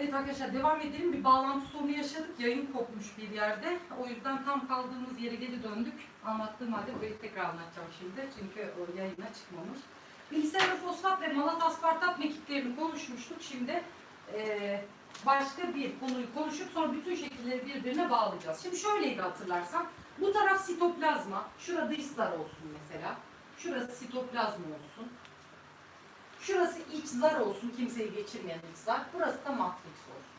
Evet arkadaşlar devam edelim. Bir bağlantı sorunu yaşadık. Yayın kopmuş bir yerde. O yüzden tam kaldığımız yere geri döndük. Anlattığım halde burayı tekrar anlatacağım şimdi. Çünkü o yayına çıkmamış. Bilgisayar fosfat ve malat aspartat mekiklerini konuşmuştuk. Şimdi eee, başka bir konuyu konuşup sonra bütün şekilleri birbirine bağlayacağız. Şimdi şöyleydi hatırlarsan. Bu taraf sitoplazma. Şurada dış olsun mesela. Şurası sitoplazma olsun. İç zar olsun, kimseyi geçirmeyen iç zar. Burası da matrix olsun.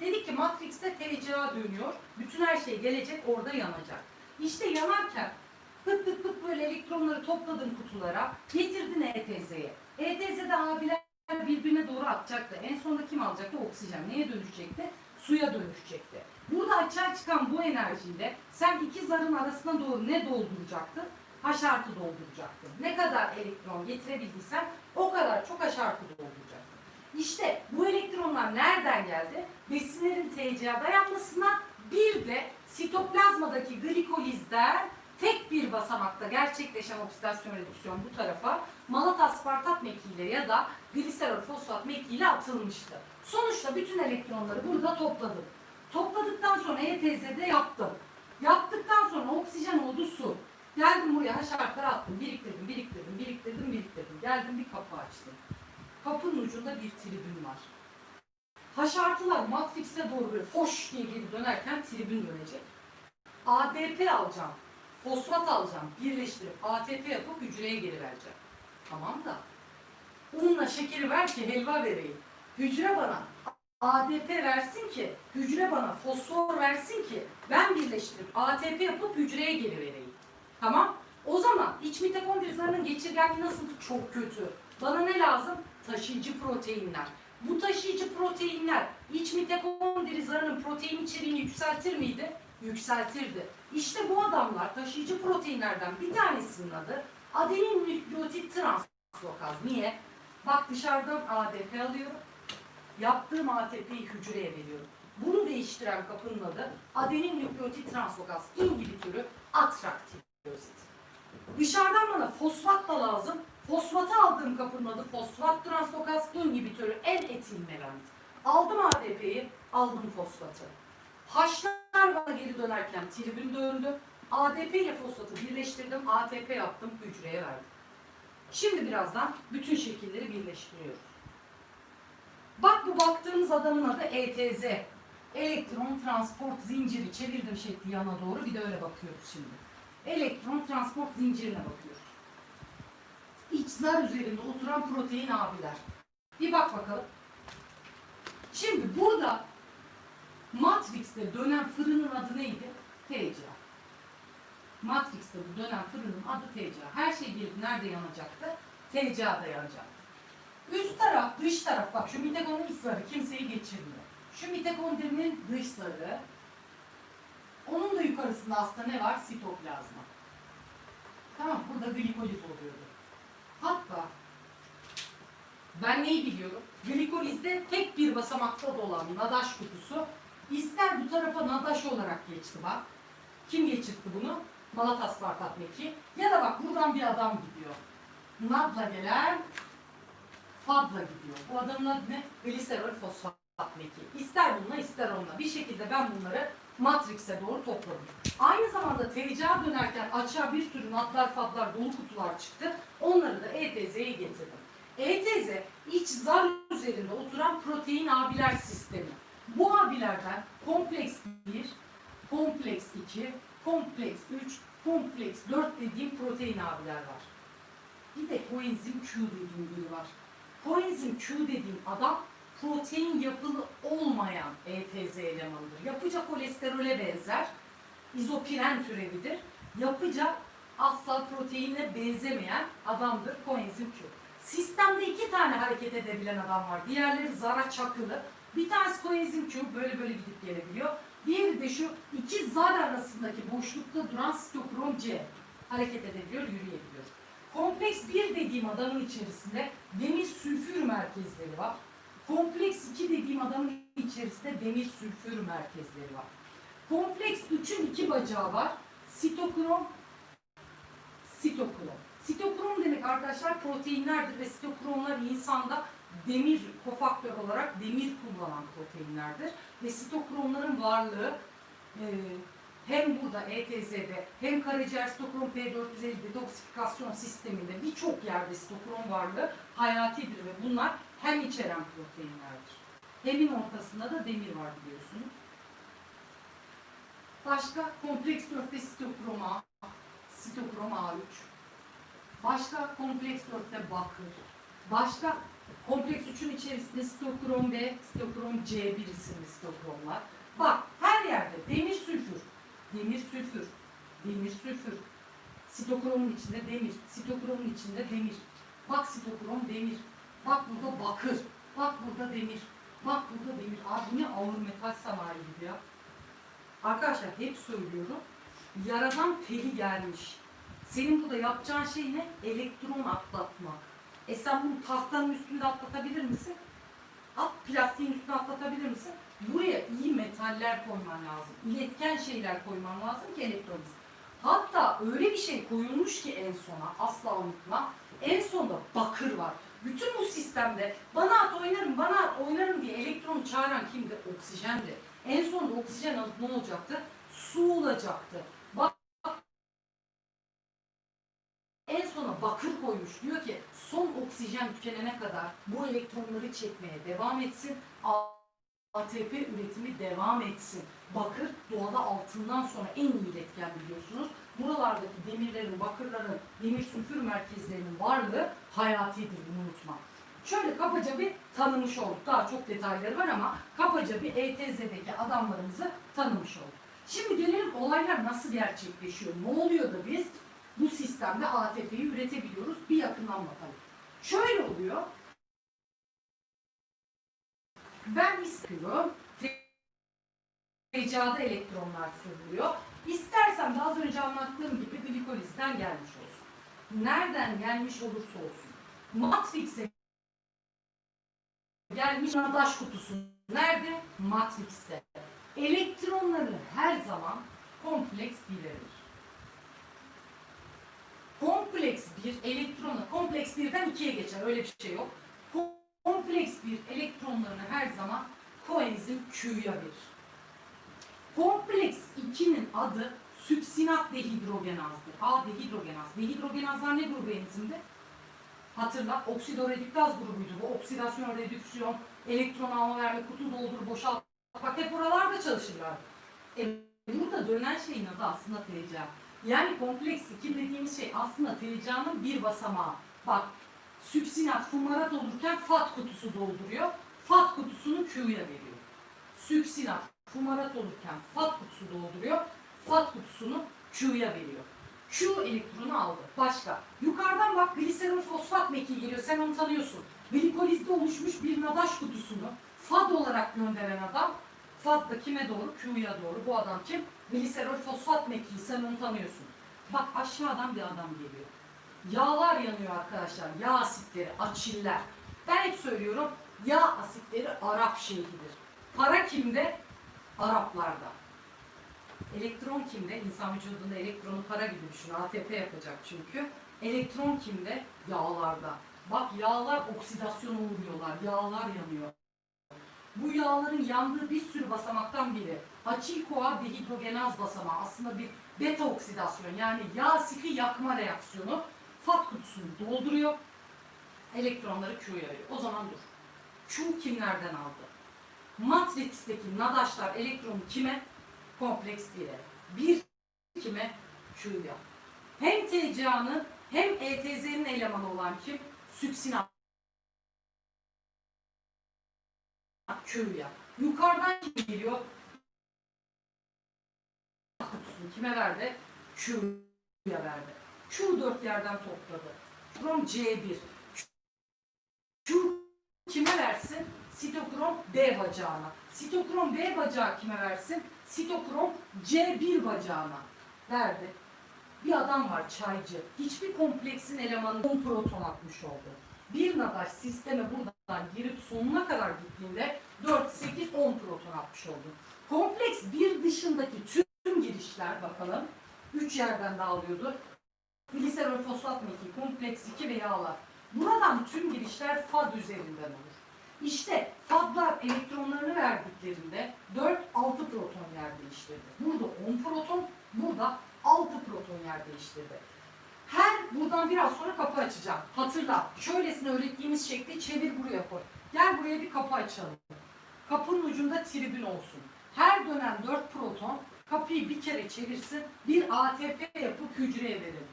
Dedik ki matrixte TCA dönüyor. Bütün her şey gelecek, orada yanacak. İşte yanarken pıt pıt pıt böyle elektronları topladın kutulara, getirdin ETZ'ye. ETZ'de abiler birbirine doğru atacaktı. En sonunda kim alacaktı? Oksijen. Neye dönüşecekti? Suya dönüşecekti. Burada açığa çıkan bu enerjiyle sen iki zarın arasına doğru ne dolduracaktın? H artı dolduracaktın. Ne kadar elektron getirebildiysen o kadar çok H artı dolduracaktın. İşte bu elektronlar nereden geldi? Besinlerin TCA'da yapmasına bir de sitoplazmadaki glikolizden tek bir basamakta gerçekleşen oksidasyon redüksiyon bu tarafa malat aspartat mekiğiyle ya da gliserol fosfat mekiğiyle atılmıştı. Sonuçta bütün elektronları burada topladım. Topladıktan sonra ETZ'de yaptım. Yaptıktan sonra oksijen oldu. Geldim buraya haşartlar attım. Biriktirdim, biriktirdim, biriktirdim, biriktirdim. Geldim bir kapı açtım. Kapının ucunda bir tribün var. Haşartılar matrikse doğru böyle foş diye geri dönerken tribün dönecek. ADP alacağım. Fosfat alacağım. Birleştirip ATP yapıp hücreye geri vereceğim. Tamam da unla şekeri ver ki helva vereyim. Hücre bana ADP versin ki, hücre bana fosfor versin ki ben birleştirip ATP yapıp hücreye geri vereyim. Tamam? O zaman iç mitokondri zarının geçirgenliği nasıl? Çok kötü. Bana ne lazım? Taşıyıcı proteinler. Bu taşıyıcı proteinler iç mitokondri zarının protein içeriğini yükseltir miydi? Yükseltirdi. İşte bu adamlar taşıyıcı proteinlerden bir tanesinin adı adenin nükleotit translokaz. Niye? Bak dışarıdan ADP alıyorum. Yaptığım ATP'yi hücreye veriyorum. Bunu değiştiren kapının adı adenin nükleotit translokaz inhibitörü atraktilosit. Dışarıdan bana fosfat da lazım. Fosfatı aldığım kapının adı fosfat translokaz inhibitörü en etil melamit. Aldım ADP'yi, aldım fosfatı. Haşlar bana geri dönerken tribün döndü. ADP ile fosfatı birleştirdim, ATP yaptım, hücreye verdim. Şimdi birazdan bütün şekilleri birleştiriyoruz. Bak bu baktığımız adamın adı ETZ. Elektron transport zinciri. Çevirdim şekli yana doğru. Bir de öyle bakıyoruz şimdi. Elektron transport zincirine bakıyoruz. İç zar üzerinde oturan protein abiler. Bir bak bakalım. Şimdi burada Matrix'te dönen fırının adı neydi? TCA. Matrix'te bu dönen fırının adı TCA. Her şey bir nerede yanacaktı? TCA'da yanacaktı. Üst taraf, dış taraf. Bak şu mitokondri iç zarı kimseyi geçirmiyor. Şu mitokondrinin dış zarı. Onun da yukarısında aslında ne var? Sitoplazma. Tamam, burada glikoliz oluyordu. Hatta ben neyi biliyorum? Glikolizde tek bir basamakta dolan nadaş kutusu ister bu tarafa nadaş olarak geçti bak. Kim geçirtti bunu? Malat aspartat meki. Ya da bak buradan bir adam gidiyor. Nadla gelen Fadla gidiyor. Bu adamın adı ne? Gliserol fosfat meki. İster bununla ister onunla. Bir şekilde ben bunları Matrix'e doğru topladım. Aynı zamanda TCA dönerken açığa bir sürü natlar fadlar dolu kutular çıktı. Onları da ETZ'ye getirdim. ETZ iç zar üzerinde oturan protein abiler sistemi. Bu abilerden kompleks 1, kompleks 2, kompleks 3, kompleks 4 dediğim protein abiler var. Bir de koenzim Q dediğim biri var. Koenzim Q dediğim adam protein yapılı olmayan ETZ elemanıdır. Yapıca kolesterole benzer. İzopiren türevidir. Yapıca asla proteinle benzemeyen adamdır koenzim Q. Sistemde iki tane hareket edebilen adam var. Diğerleri zara çakılı. Bir tanesi koenzim Q böyle böyle gidip gelebiliyor. Diğeri de şu iki zar arasındaki boşlukta duran sitokrom C hareket edebiliyor, yürüyebiliyor. Kompleks 1 dediğim adamın içerisinde demir sülfür merkezleri var. Kompleks 2 dediğim adamın içerisinde demir sülfür merkezleri var. Kompleks 3'ün iki bacağı var. Sitokrom, sitokrom. Sitokrom demek arkadaşlar proteinlerdir ve sitokromlar insanda demir kofaktör olarak demir kullanan proteinlerdir. Ve sitokromların varlığı e, hem burada ETZ'de hem karaciğer sitokrom P450 detoksifikasyon sisteminde birçok yerde sitokrom varlığı hayatidir ve bunlar hem içeren proteinlerdir. Hemin ortasında da demir var biliyorsunuz. Başka kompleks 4'te sitokrom A, sitokrom A3. Başka kompleks 4'te bakır. Başka kompleks 3'ün içerisinde sitokrom B, sitokrom C1 isimli sitokromlar. Bak her yerde demir sülfür, demir sülfür, demir sülfür. Sitokromun içinde demir, sitokromun içinde demir. Bak sitokrom demir. Bak burada bakır. Bak burada demir. Bak burada demir. Abi ne ağır metal sanayi gibi ya. Arkadaşlar hep söylüyorum. Yaradan teli gelmiş. Senin burada yapacağın şey ne? Elektron atlatmak. E sen bunu tahtanın üstünde atlatabilir misin? At plastiğin üstüne atlatabilir misin? Buraya iyi metaller koyman lazım. İletken şeyler koyman lazım ki elektron gitsin. Hatta öyle bir şey koyulmuş ki en sona asla unutma. En sonda bakır var. Bütün bu sistemde bana at oynarım, bana at oynarım diye elektronu çağıran kimdi? Oksijendi. En sonunda oksijen alıp ne olacaktı? Su olacaktı. Bak en sona bakır koymuş. Diyor ki son oksijen tükenene kadar bu elektronları çekmeye devam etsin. ATP üretimi devam etsin. Bakır doğada altından sonra en iyi iletken biliyorsunuz. Buralardaki demirlerin, bakırların, demir sülfür merkezlerinin varlığı hayatidir bunu unutma. Şöyle kabaca bir tanımış olduk. Daha çok detayları var ama kabaca bir ETZ'deki adamlarımızı tanımış olduk. Şimdi gelelim olaylar nasıl gerçekleşiyor? Ne oluyor da biz bu sistemde ATP'yi üretebiliyoruz? Bir yakından bakalım. Şöyle oluyor. Ben istiyorum. TCA'da elektronlar fırlıyor. İstersem de az önce anlattığım gibi glikolizden gelmiş olsun. Nereden gelmiş olursa olsun. Matrix'e gelmiş nadaş kutusu. Nerede? Matrix'te. Elektronları her zaman kompleks bilebilir. Kompleks bir elektronu, kompleks birden ikiye geçer. Öyle bir şey yok. Kompleks bir elektronlarını her zaman koenzim Q'ya verir. Kompleks 2'nin adı süksinat dehidrogenazdır. A dehidrogenaz. Dehidrogenazlar ne grubu enzimde? Hatırla, oksidoredüktaz grubuydu bu. Oksidasyon, redüksiyon, elektron alma verme, kutu doldur, boşalt. Bak hep oralarda çalışırlar. E, burada dönen şeyin adı aslında TCA. Yani kompleks 2 dediğimiz şey aslında TCA'nın bir basamağı. Bak, süksinat, fumarat olurken FAT kutusu dolduruyor. FAT kutusunu Q'ya veriyor. Süksinat, fumarat olurken FAT kutusu dolduruyor. FAT kutusunu Q'ya veriyor. Q elektronu aldı. Başka. Yukarıdan bak gliserin fosfat meki geliyor. Sen onu tanıyorsun. Glikolizde oluşmuş bir nadaş kutusunu FAD olarak gönderen adam FAD kime doğru? Q'ya doğru. Bu adam kim? Gliserol fosfat mekiği. Sen onu tanıyorsun. Bak aşağıdan bir adam geliyor. Yağlar yanıyor arkadaşlar. Yağ asitleri, açiller. Ben hep söylüyorum. Yağ asitleri Arap şeyhidir. Para kimde? Araplarda. Elektron kimde? İnsan vücudunda elektronu para gibi düşün. ATP yapacak çünkü. Elektron kimde? Yağlarda. Bak yağlar oksidasyona uğruyorlar. Yağlar yanıyor. Bu yağların yandığı bir sürü basamaktan biri. Açil-CoA dehidrogenaz basamağı aslında bir beta oksidasyon yani yağ asidi yakma reaksiyonu. FAT kutusunu dolduruyor. Elektronları Q'ya veriyor. O zaman dur. Q kimlerden aldı? Matrix'teki nadaşlar elektronu kime? Kompleks 1'e. Bir kime? Q'ya. Hem TCA'nın hem ETZ'nin elemanı olan kim? Süksinat. Q'ya. Yukarıdan kim geliyor? Kutusunu kime verdi? Q'ya verdi. Q dört yerden topladı. Krom C1. Q kime versin? Sitokrom B bacağına. Sitokrom B bacağı kime versin? Sitokrom C1 bacağına verdi. Bir adam var çaycı. Hiçbir kompleksin elemanı 10 proton atmış oldu. Bir nadaş sisteme buradan girip sonuna kadar gittiğinde 4, 8, 10 proton atmış oldu. Kompleks bir dışındaki tüm girişler bakalım. 3 yerden dağılıyordu. Gliserol fosfat mekiği, kompleks 2 ve yağlar. Buradan tüm girişler FAD üzerinden olur. İşte FAD'lar elektronlarını verdiklerinde 4-6 proton yer değiştirdi. Burada 10 proton, burada 6 proton yer değiştirdi. Her buradan biraz sonra kapı açacağım. Hatırla, şöylesine öğrettiğimiz şekli çevir buraya koy. Gel buraya bir kapı açalım. Kapının ucunda tribün olsun. Her dönen 4 proton kapıyı bir kere çevirsin, bir ATP yapıp hücreye verelim.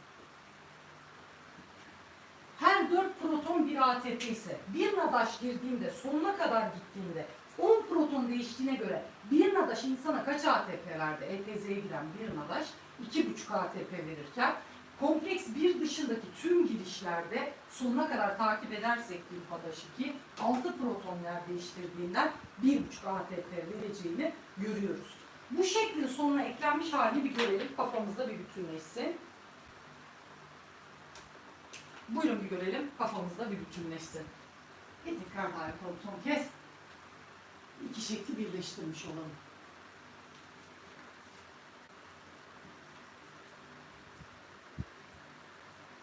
Her 4 proton bir ATP ise bir nadaş girdiğinde sonuna kadar gittiğinde 10 proton değiştiğine göre bir nadaş insana kaç ATP verdi? ETZ'ye giren bir nadaş 2,5 ATP verirken kompleks bir dışındaki tüm girişlerde sonuna kadar takip edersek limfadaş 2 6 proton yer değiştirdiğinden 1,5 ATP vereceğini görüyoruz. Bu şeklin sonuna eklenmiş halini bir görelim. Kafamızda bir bütünleşsin. Buyurun bir görelim. Kafamızda bir bütünleşsin. Bir tekrar daha yapalım son kez. İki şekli birleştirmiş olalım.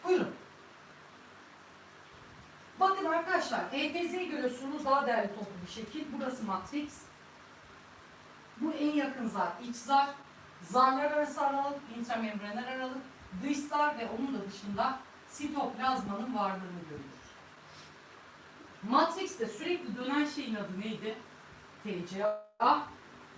Buyurun. Bakın arkadaşlar, ETZ'yi görüyorsunuz daha değerli toplu bir şekil. Burası matrix. Bu en yakın zar, iç zar. Zarlar arası aralık, intramembraner aralık, dış zar ve onun da dışında sitoplazmanın varlığını görüyoruz. Matrix'te sürekli dönen şeyin adı neydi? TCA.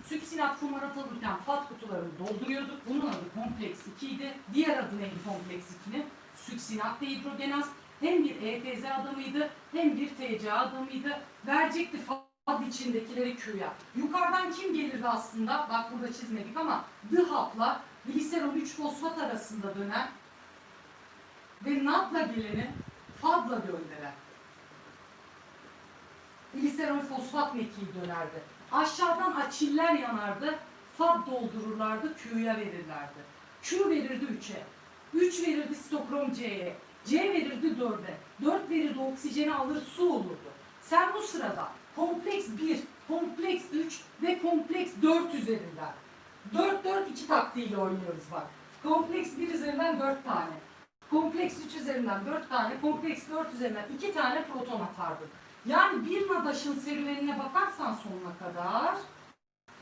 Süksinat kumar atılırken fat kutularını dolduruyorduk. Bunun adı kompleks 2 idi. Diğer adı neydi kompleks 2'nin? Süksinat dehidrogenaz. Hem bir ETZ adamıydı hem bir TCA adamıydı. Verecekti fat içindekileri Q'ya. Yukarıdan kim gelirdi aslında? Bak burada çizmedik ama DHAP'la gliserol 3 fosfat arasında dönen ve NAD'la geleni FAD'la gönderen gliserol fosfat mekiği dönerdi. Aşağıdan açiller yanardı, FAD doldururlardı, Q'ya verirlerdi. Q verirdi 3'e, 3 verirdi stokrom C'ye, C verirdi 4'e, 4 verirdi oksijeni alır su olurdu. Sen bu sırada kompleks 1, kompleks 3 ve kompleks 4 üzerinden 4-4-2 taktiğiyle oynuyoruz bak. Kompleks 1 üzerinden 4 tane. Kompleks 3 üzerinden 4 tane, kompleks 4 üzerinden 2 tane proton atardın. Yani bir nadaşın serüvenine bakarsan sonuna kadar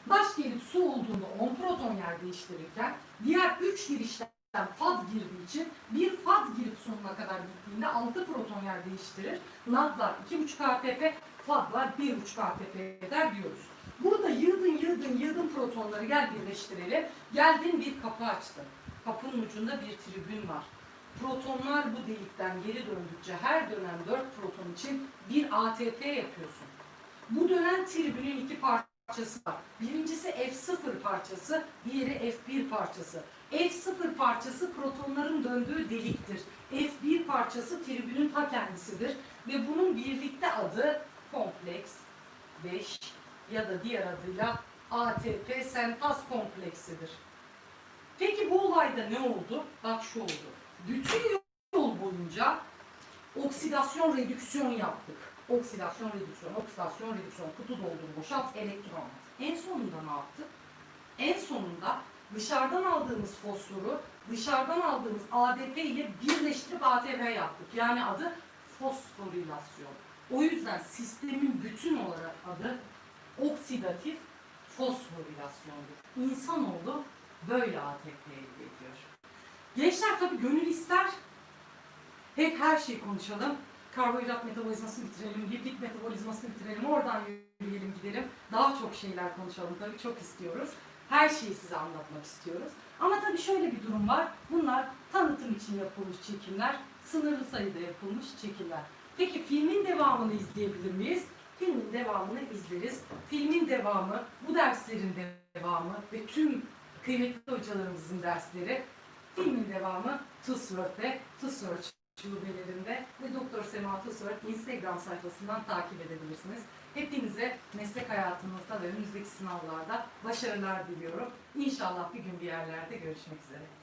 daş gelip su olduğunda 10 proton yer değiştirirken diğer 3 girişten FAD girdiği için bir FAD girip sonuna kadar gittiğinde 6 proton yer değiştirir. NAD'lar 2,5 ATP, FAD'lar 1,5 ATP eder diyoruz. Burada yığdın yığdın yığdın protonları gel birleştirelim. Geldin bir kapı açtın. Kapının ucunda bir tribün var. Protonlar bu delikten geri döndükçe her dönen 4 proton için bir ATP yapıyorsun. Bu dönen tribünün iki parçası var. Birincisi F0 parçası, diğeri F1 parçası. F0 parçası protonların döndüğü deliktir. F1 parçası tribünün ta kendisidir. Ve bunun birlikte adı kompleks 5 ya da diğer adıyla ATP sentaz kompleksidir. Peki bu olayda ne oldu? Bak şu oldu. Bütün yol boyunca oksidasyon redüksiyon yaptık. Oksidasyon redüksiyon, oksidasyon redüksiyon, kutu doldur, boşalt, elektron at. En sonunda ne yaptık? En sonunda dışarıdan aldığımız fosforu dışarıdan aldığımız ADP ile birleştirip ATP yaptık. Yani adı fosforilasyon. O yüzden sistemin bütün olarak adı oksidatif fosforilasyondur. İnsanoğlu böyle ATP elde ediyor. Gençler tabii gönül ister. Hep her şeyi konuşalım. Karbonhidrat metabolizmasını bitirelim, lipid metabolizmasını bitirelim, oradan yürüyelim gidelim. Daha çok şeyler konuşalım tabii çok istiyoruz. Her şeyi size anlatmak istiyoruz. Ama tabii şöyle bir durum var. Bunlar tanıtım için yapılmış çekimler, sınırlı sayıda yapılmış çekimler. Peki filmin devamını izleyebilir miyiz? Filmin devamını izleriz. Filmin devamı, bu derslerin devamı ve tüm kıymetli hocalarımızın dersleri Filmin devamı TUSWORD'de, TUSWORD şubelerinde ve Doktor Sema TUSWORD Instagram sayfasından takip edebilirsiniz. Hepinize meslek hayatınızda ve önümüzdeki sınavlarda başarılar diliyorum. İnşallah bir gün bir yerlerde görüşmek üzere.